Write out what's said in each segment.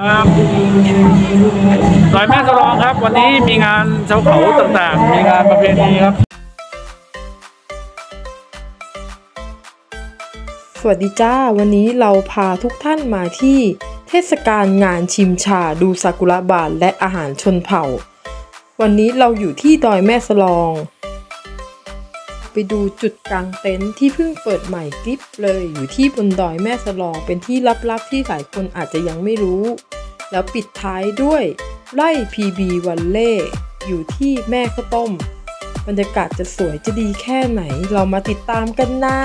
ครับดอยแม่สลองครับ วันนี้มีงานชาวเขาต่างๆ มีงานประเพณีครับ สวัสดีจ้า วันนี้เราพาทุกท่านมาที่เทศกาลงานชิมชาดูซากุระบานและอาหารชนเผ่า วันนี้เราอยู่ที่ดอยแม่สลอง ไปดูจุดกลางเต็นท์ที่เพิ่งเปิดใหม่กลิปเลยอยู่ที่บนดอยแม่สลองเป็นที่ลับๆที่หลายคนอาจจะยังไม่รู้ แล้วปิดท้ายด้วยไร่พีบวันเล่อยู่ที่แม่ข้าวต้ม บรรยากาศจะสวยจะดีแค่ไหนเรามาติดตามกันนะ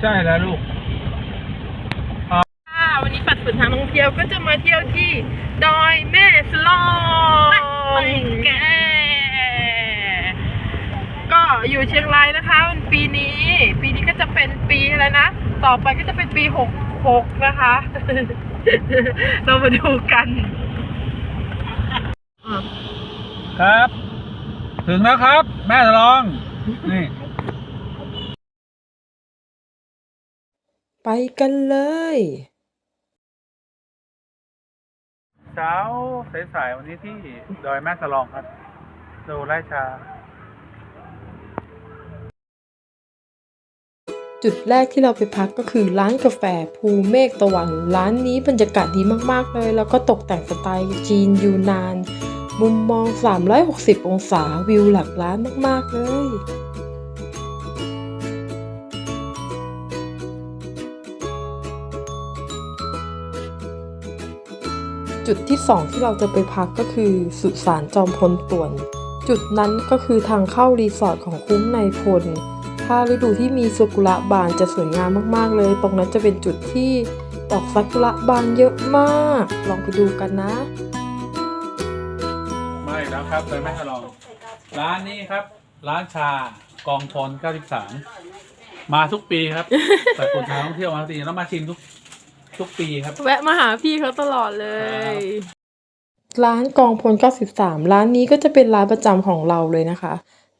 ใช่แล้วลูก ค่ะวันนี้ปัดฝืนทางท่องเที่ยวก็จะมาเที่ยวที่ดอยแม่สลองแกก็อยู่เชียงรายนะคะวันปีนี้ ปีนี้ก็จะเป็นปีอะไรนะ ต่อไปก็จะเป็นปีหกหกนะคะ เรามาดูกันอะครับ ถึงแล้วครับ แม่สลอง นี่ ไปกันเลย เช้าสายๆวันนี้ที่ดอยแม่สลองครับ ดูไร่ชา จุดแรกที่เราไปพักก็คือร้านกาแฟภูเมฆตะวัน ร้านนี้บรรยากาศดีมากๆเลย แล้วก็ตกแต่งสไตล์จีนยูนาน มุมมอง 360 องศาวิวหลักล้านมากๆเลย จุดที่ 2 ที่เราจะไปพักก็คือสุสานจอมพลต่วน จุดนั้นก็คือทางเข้ารีสอร์ทของคุ้มในพล ถ้าฤดูที่มีซากุระบานจะสวยงามมากๆเลย ตรงนั้นจะเป็นจุดที่ดอกซากุระบานเยอะมาก ลองไปดูกันนะ ไม่แล้วครับดอยแม่สลองร้านนี้ครับ ร้านชากองพล93 มาทุกปีครับแต่คนทางท่องเที่ยวมาทุกปีแล้วมาชิมทุก ทุกปีครับ แวะมาหาพี่เขาตลอดเลย ร้านกองพล 93 ร้านนี้ก็จะเป็นร้านประจำของเราเลยนะคะ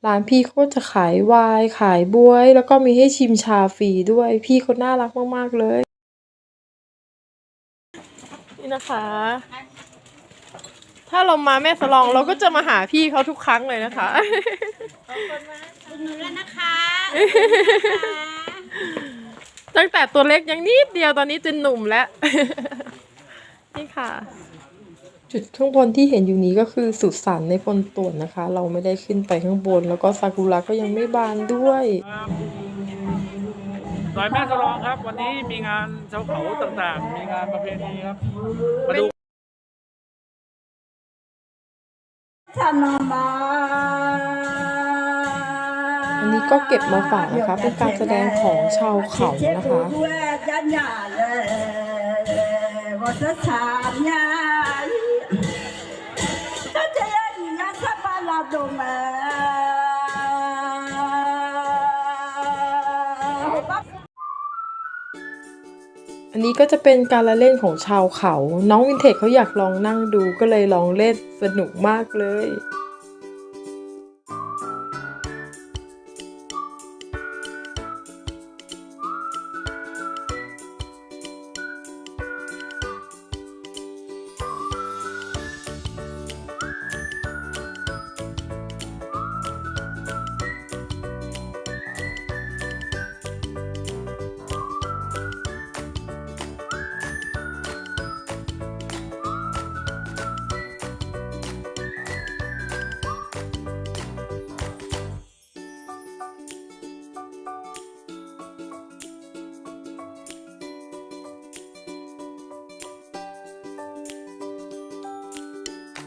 ร้านพี่เขาก็จะขายไวน์ขายบวย แล้วก็มีให้ชิมชาฟรีด้วย พี่เขาน่ารักมากๆเลย นี่นะคะ ถ้าเรามาแม่สลองเราก็จะมาหาพี่เขาทุกครั้งเลยนะคะคุณหนูแล้วนะคะ ตั้งแต่ตัวเล็กยังนิดเดียวตอนนี้จนหนุ่มแล้ว นี่ค่ะ จุดข้างบนที่เห็นอยู่นี้ก็คือสุสานในพลต่วนนะคะ เราไม่ได้ขึ้นไปข้างบน แล้วก็ซากุระก็ยังไม่บานด้วยดอยแม่สลองครับ วันนี้มีงานชาวเขาต่างๆ มีงานประเพณีครับมาดูอัน นี้ก็เก็บมาฝากนะคะ เป็นการแสดงของชาวเขานะคะอันนี้ก็จะเป็นการละเล่นของชาวเขา น้องวินเทจเขาอยากลองนั่งดูก็เลยลองเล่นสนุกมากเลย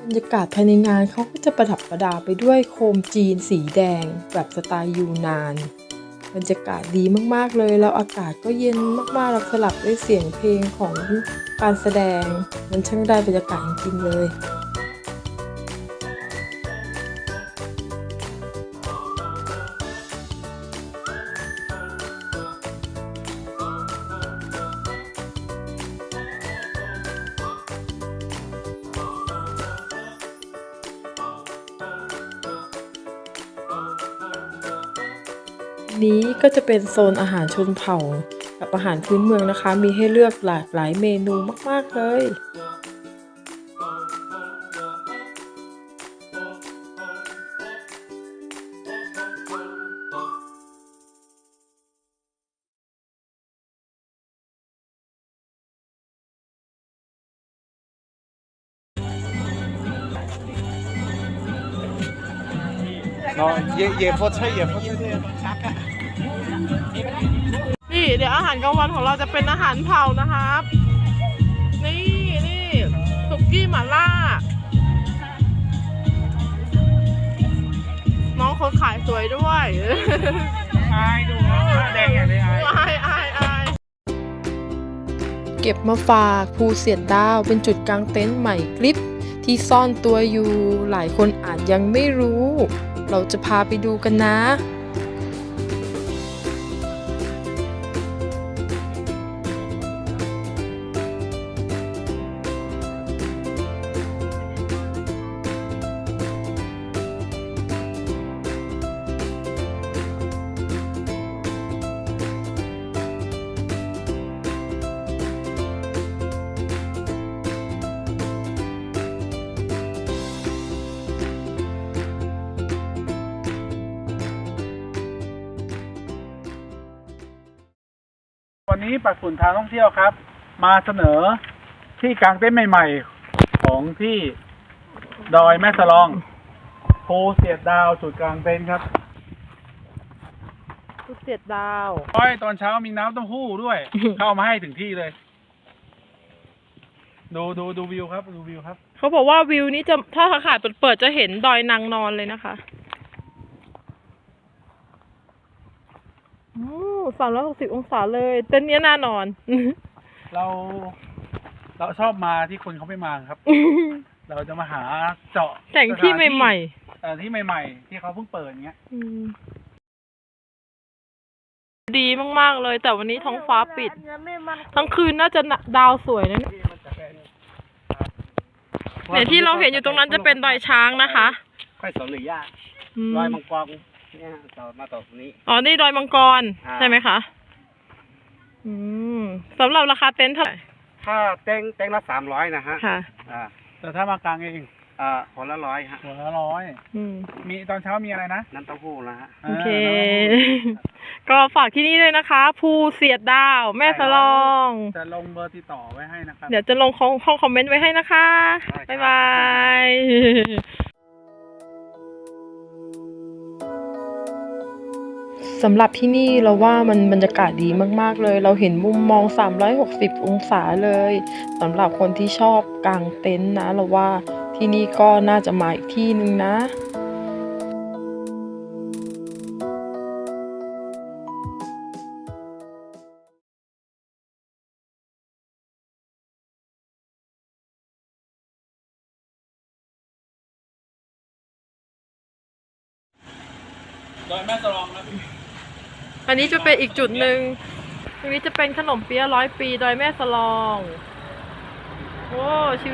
บรรยากาศภายในงานเขาก็จะประดับประดาไปด้วยโคมจีนสีแดง แบบสไตล์ยูนาน บรรยากาศดีมากๆเลย แล้วอากาศก็เย็นมากๆแล้วสลับด้วยเสียงเพลงของการแสดง มันช่างได้บรรยากาศจริงๆเลย ก็จะเป็นโซนอาหารชนเผ่า กับอาหารพื้นเมืองนะคะ มีให้เลือกหลากหลายเมนูมากๆเลย 哦，野野火车，野火车的。 นี่เดี๋ยวอาหารกลางวันของเราจะเป็นอาหารเผานะครับ นี่นี่สุกี้หม่าล่า น้องคนขายสวยด้วยอายดูครับแดงอย่างเลยอายอายอายอายเก็บมาฝากภูเสียดดาวเป็นจุดกลางเต็นท์ใหม่กลิปที่ซ่อนตัวอยู่หลายคนอาจยังไม่รู้ เราจะพาไปดูกันนะ วันนี้ปักฝุ่นทางท่องเที่ยวครับ มาเสนอที่กลางเต็นท์ใหม่ ๆ ของที่ดอยแม่สลองภูเสียดดาวจุดกลางเต็นท์ครับภูเสียดดาวอ้อยตอนเช้ามีน้ำเต้าหู้ด้วย เข้ามาให้ถึงที่เลย ดูดูดูวิวครับ ดูวิวครับ เขาบอกว่าวิวนี้จะถ้าอากาศเปิดๆจะเห็นดอยนางนอนเลยนะคะ สามร้อยหกสิบองศาเลยเต้นเนี้ยน่านอน เรา เราชอบมาที่คนเขาไม่มาครับ เราจะมาหาเจาะแหล่งที่ใหม่ๆแต่ที่ใหม่ ๆ ที่เขาเพิ่งเปิดเงี้ยดีมาก ๆ เลย แต่วันนี้ท้องฟ้าปิด ทั้งคืนน่าจะดาวสวยนะเนี่ยนที่เราเห็นอยู่ตรงนั้นจะเป็นดอยช้างนะคะ ค่อยสนหรือยากอยมังกร เนี่ยต่อมาต่อตรงนี้ อ๋อ นี่ดอยมังกร อ่า ใช่ไหมคะ อืมสำหรับราคาเต็นท์เท่าไหร่ถ้าเต้งเต้งละสามร้อยนะฮะค่ะ อ่าแต่ถ้ามากลางเองอ่าคนละร้อยฮะหัวละร้อยอืม มีตอนเช้ามีอะไรนะน้ำเต้าหู้นะฮะ โอเค ก็ฝากที่นี่ด้วยนะคะ ภูเสียดดาว แม่สลอง จะลงเบอร์ติดต่อไว้ให้นะครับ เดี๋ยวจะลงห้องห้องคอมเมนต์ไว้ให้นะคะ ได้ครับ บ๊ายบาย สำหรับที่นี่เราว่ามันบรรยากาศดีมากๆเลย เราเห็นมุมมอง 360 องศาเลยสำหรับคนที่ชอบกางเต็นท์นะ เราว่าที่นี่ก็น่าจะมาอีกที่หนึ่งนะโดยแม่สลองครับ อันนี้จะเป็นอีกจุดหนึ่งตรงนี้จะเป็นขนมเปี๊ยะร้อยปีดอยแม่สลองโอ้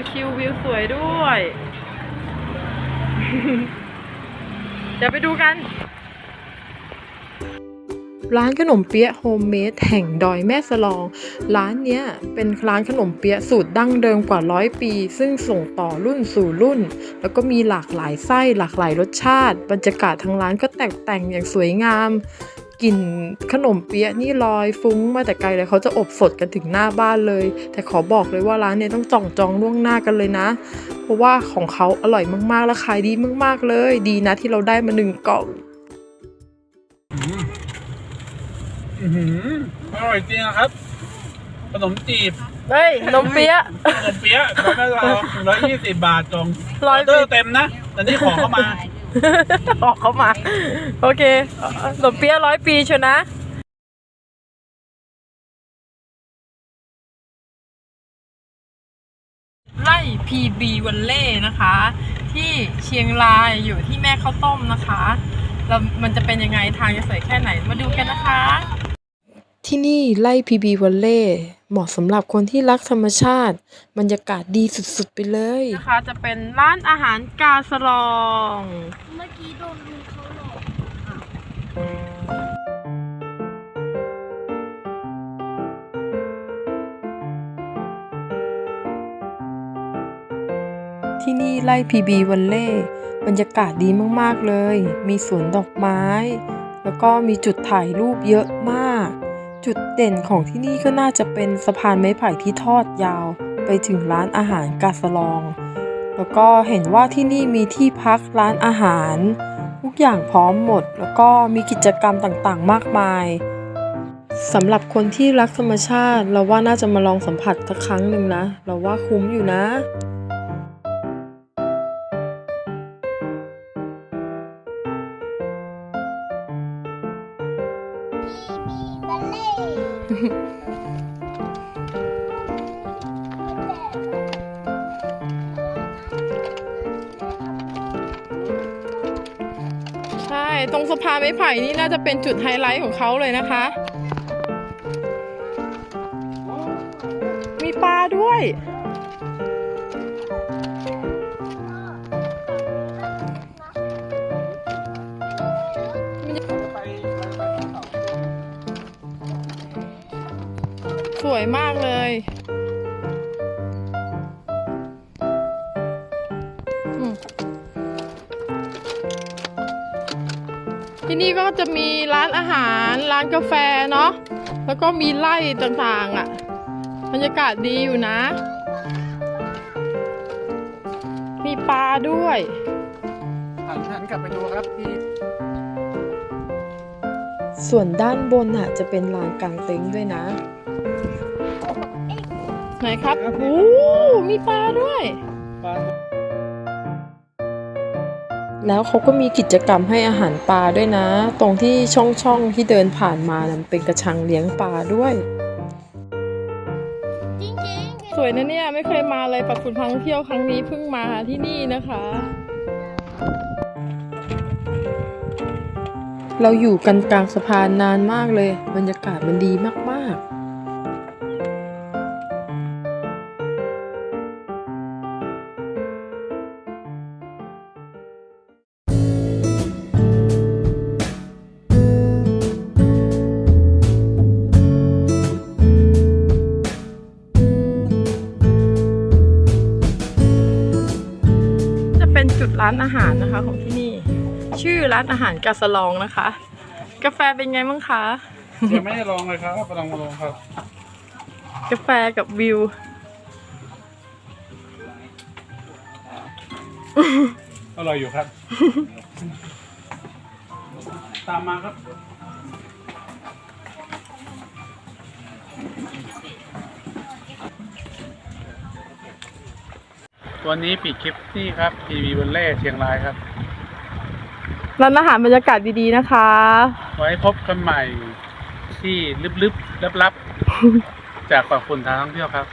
ชิวๆวิวสวยด้วย เดี๋ยวไปดูกัน ร้านขนมเปี๊ยะโฮมเมดแห่งดอยแม่สลอง ร้านเนี้ยเป็นร้านขนมเปี๊ยะสูตรดั้งเดิมกว่าร้อยปี ซึ่งส่งต่อรุ่นสู่รุ่น แล้วก็มีหลากหลายไส้หลากหลายรสชาติ บรรยากาศทางร้านก็แต่งแต่งอย่างสวยงาม กลิ่นขนมเปี๊ยะนี่ลอยฟุ้งมาแต่ไกลเลยเขาจะอบสดกันถึงหน้าบ้านเลย แต่ขอบอกเลยว่าร้านเนี่ยต้องจองจองล่วงหน้ากันเลยนะ เพราะว่าของเขาอร่อยมากๆและขายดีมาก ๆเลย ดีนะที่เราได้มาหนึ่งกล่องอร่อยจริงอะครับ ขนมจีบเฮ้ยนมเปี๊ยะขนมเปี๊ยะโดยแม่สลองร้อยยี่สิบบาทกล่องร้อยเตอร์เต็มนะแต่นี่ของเข้ามา ออกเขามา โอเคขนมเปี๊ยะร้อยปีเชียวนะไล่ PB วันเล่นะคะ ที่เชียงรายอยู่ที่แม่ข้าวต้มนะคะแล้วมันจะเป็นยังไงทางจะสวยแค่ไหนมาดูกันนะคะ ที่นี่ไล่พีบีวันเล่เหมาะสำหรับคนที่รักธรรมชาติ บรรยากาศดีสุดๆไปเลย นะคะจะเป็นร้านอาหารกาสลอง เมื่อกี้โดนลุงเขาหลอก ที่นี่ไล่พีบีวันเล่บรรยากาศดีมากๆเลย มีสวนดอกไม้ แล้วก็มีจุดถ่ายรูปเยอะมาก จุดเด่นของที่นี่ก็น่าจะเป็นสะพานไม้ไผ่ที่ทอดยาว ไปถึงร้านอาหารกาสลอง แล้วก็เห็นว่าที่นี่มีที่พักร้านอาหาร ทุกอย่างพร้อมหมด แล้วก็มีกิจกรรมต่างๆ มากมายสำหรับคนที่รักธรรมชาติ เราว่าน่าจะมาลองสัมผัสสักครั้งหนึ่งนะ เราว่าคุ้มอยู่นะ พานไม้ไผ่นี่น่าจะเป็นจุดไฮไลท์ของเขาเลยนะคะ มีปลาด้วย สวยมากเลย ที่นี่ก็จะมีร้านอาหาร ร้านกาแฟเนาะ แล้วก็มีไร่ต่างๆอะ่ะ บรรยากาศดีอยู่นะ มีปลาด้วยหันหันกลับไปดูครับที่ส่วนด้านบนอะจะเป็นลานกางเต็นท์ด้วยนะ ไหนครับ โอ้ มีปลาด้วยบ้าน แล้วเขาก็มีกิจกรรมให้อาหารปลาด้วยนะ ตรงที่ช่องช่องที่เดินผ่านมานะมันเป็นกระชังเลี้ยงปลาด้วย สวยนะเนี่ยไม่เคยมาเลยปักฝุ่นพังเที่ยวครั้งนี้เพิ่งมาที่นี่นะคะ เราอยู่กันกลางสะพานนานมากเลย บรรยากาศมันดีมากๆานอาหารนะคะของที่นี่ ชื่อร้านอาหารกาสลองนะคะ กาแฟเป็นไงบ้างคะยังไม่ได้ลองเลยครับลองมาลองครับ กาแฟกับวิว อร่อยอยู่ครับ ตามมาครับ วันนี้ปิดคลิปที่ครับทีวีบนเล่เชียงรายครับ ร้านอาหารบรรยากาศดีๆนะคะ ไว้พบกันใหม่ที่ลึบๆลับๆ จากฝั่งคุณทางท่องเที่ยวครับ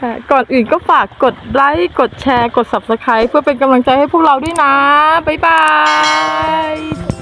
ค่ะ ก่อนอื่นก็ฝากกดไลค์ กดแชร์ กด subscribe เพื่อเป็นกำลังใจให้พวกเราด้วยนะ บ๊ายบาย